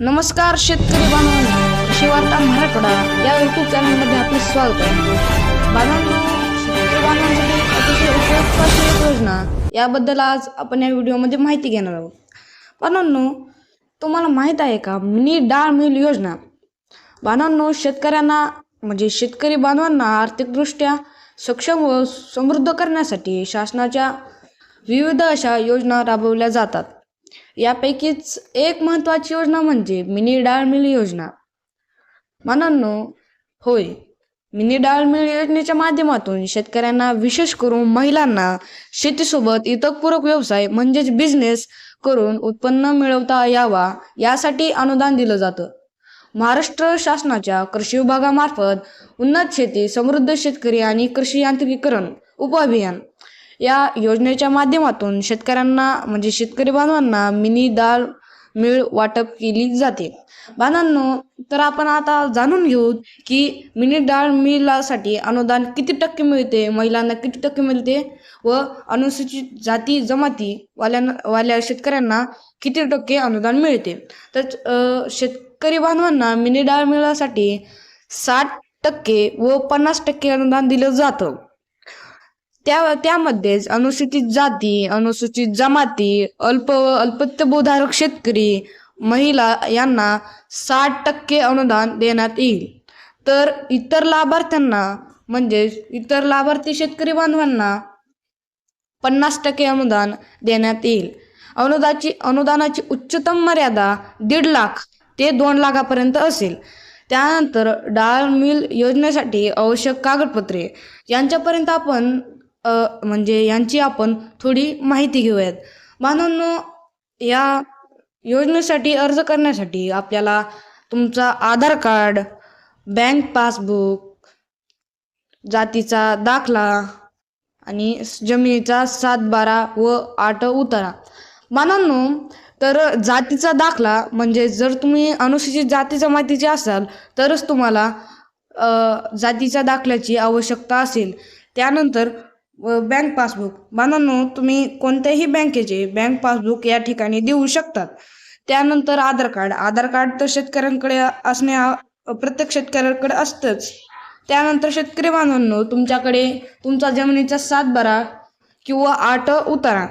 नमस्कार शेतकरी बांधवांनो कृषी वार्ता मराठवाडा या युट्यूब चॅनलमध्ये आपले स्वागत आहे. बांधवांनो शेतकरी बांधवांसाठी अतिशय उपयुक्त अशी एक योजना याबद्दल आज आपण या व्हिडिओमध्ये माहिती घेणार आहोत. बांधवांनो तुम्हाला माहीत आहे का? मिनी डाळ मिल योजना. बांधवांनो शेतकऱ्यांना म्हणजे शेतकरी बांधवांना आर्थिकदृष्ट्या सक्षम व समृद्ध करण्यासाठी शासनाच्या विविध अशा योजना राबवल्या जातात. यापैकीच एक महत्त्वाची योजना म्हणजे मिनी डाळ मिल योजना. मनांनो होय मिनी डाळ मिल योजनेच्या माध्यमातून शेतकऱ्यांना विशेष करून महिलांना शेतीसोबत इतर पूरक व्यवसाय म्हणजेच बिझनेस करून उत्पन्न मिळवता यावा यासाठी अनुदान दिलं जातं. महाराष्ट्र शासनाच्या कृषी विभागामार्फत उन्नत शेती समृद्ध शेतकरी आणि कृषी यांत्रिकीकरण उपअभियान या योजनेच्या माध्यमातून शेतकऱ्यांना म्हणजे शेतकरी बांधवांना मिनी डाळ मिळ वाटप केली जाते. बांधांनो तर आपण आता जाणून घेऊ की मिनी डाळ मिलासाठी अनुदान किती टक्के मिळते महिलांना किती टक्के मिळते व अनुसूचित जाती जमाती वाल्यांना वाल्या शेतकऱ्यांना किती टक्के अनुदान मिळते. तर शेतकरी बांधवांना मिनी डाळ मिळासाठी साठ टक्के व पन्नास टक्के अनुदान दिलं जातं. त्या त्यामध्येच अनुसूचित जाती अनुसूचित जमाती अल्प व अल्पत्यभूधारक शेतकरी महिला यांना साठ टक्के अनुदान देण्यात येईल. तर इतर लाभार्थ्यांना म्हणजेच इतर लाभार्थी शेतकरी बांधवांना पन्नास टक्के अनुदान देण्यात येईल. अनुदाची अनुदानाची उच्चतम मर्यादा दीड लाख ते दोन लाखापर्यंत असेल. त्यानंतर डाळ मिल योजनेसाठी आवश्यक कागदपत्रे यांच्यापर्यंत आपण म्हणजे यांची आपण थोडी माहिती घेऊयात. बांधवांनो या योजनेसाठी अर्ज करण्यासाठी आपल्याला तुमचा आधार कार्ड बँक पासबुक जातीचा दाखला आणि जमिनीचा सात बारा व आठ उतारा. मानांनो तर जातीचा दाखला म्हणजे जर तुम्ही अनुसूचित जाती जमातीचे असाल तरच तुम्हाला जातीच्या दाखल्याची आवश्यकता असेल. त्यानंतर व बँक पासबुक मानांनो तुम्ही कोणत्याही बँकेचे बँक पासबुक या ठिकाणी देऊ शकतात. त्यानंतर आधार कार्ड आधार कार्ड तर शेतकऱ्यांकडे असणे प्रत्येक शेतकऱ्याकडे असतंच. त्यानंतर शेतकरी बांधवांनो तुमच्याकडे तुमचा जमिनीचा सातबारा किंवा आठ उतारा.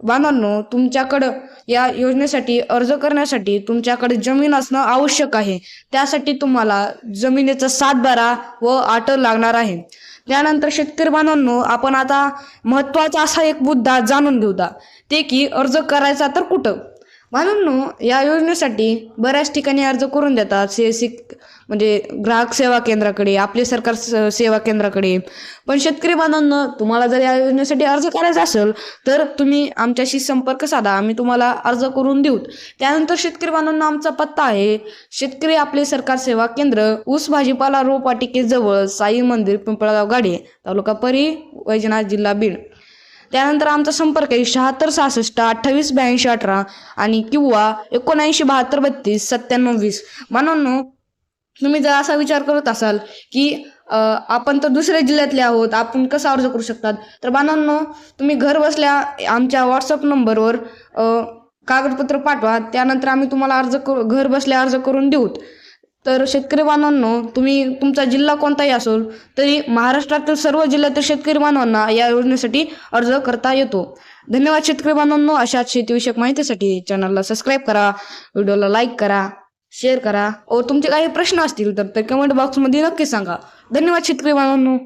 बांधवांनो तुमच्याकडं या योजनेसाठी अर्ज करण्यासाठी तुमच्याकडे जमीन असणं आवश्यक आहे. त्यासाठी तुम्हाला जमिनीचा सातबारा व आठ लागणार आहे. त्यानंतर शेतकरी बांधवांनो आपण आता महत्त्वाचा असा एक मुद्दा जाणून घेऊया ते की अर्ज करायचा तर कुठं? म्हणून या योजनेसाठी बऱ्याच ठिकाणी अर्ज करून देतात. से सी म्हणजे ग्राहक सेवा केंद्राकडे आपले सरकार स- सेवा केंद्राकडे. पण शेतकरी बांधवांना तुम्हाला जर या योजनेसाठी अर्ज करायचा असेल तर तुम्ही आमच्याशी संपर्क साधा. आम्ही तुम्हाला अर्ज करून देऊ. त्यानंतर शेतकरी बांधवांना आमचा पत्ता आहे. शेतकरी आपले सरकार सेवा केंद्र ऊस भाजीपाला रोपवाटिकेजवळ साई मंदिर पिंपळगाव गाडी तालुका परी वैजनाथ जिल्हा बीड. त्यानंतर आमचा संपर्क आहे शहात्तर सहासष्ट अठ्ठावीस ब्याऐंशी अठरा आणि किंवा एकोणऐंशी बहात्तर बत्तीस सत्त्याण्णव वीस. म्हणून तुम्ही जर असा विचार करत असाल की आपण तर दुसऱ्या जिल्ह्यातले आहोत आपण कसा अर्ज करू शकतात? तर बांधवांनो तुम्ही घर बसल्या आमच्या व्हॉट्सअप नंबरवर कागदपत्र पाठवा त्यानंतर आम्ही तुम्हाला अर्ज करू घर बसल्या अर्ज करून देऊ. तर शेतकरी बांधवांनो तुम्ही तुमचा जिल्हा कोणताही असो तरी महाराष्ट्रातील सर्व जिल्ह्यातील शेतकरी बांधवांना या योजनेसाठी अर्ज करता येतो. धन्यवाद शेतकरी बांधवांनो अशाच शेतीविषयक माहितीसाठी चॅनलला सबस्क्राईब करा व्हिडिओला लाईक करा शेअर करा. व तुमचे काही प्रश्न असतील तर ते कमेंट बॉक्समध्ये नक्की सांगा. धन्यवाद शेतकरी बांधवांनो.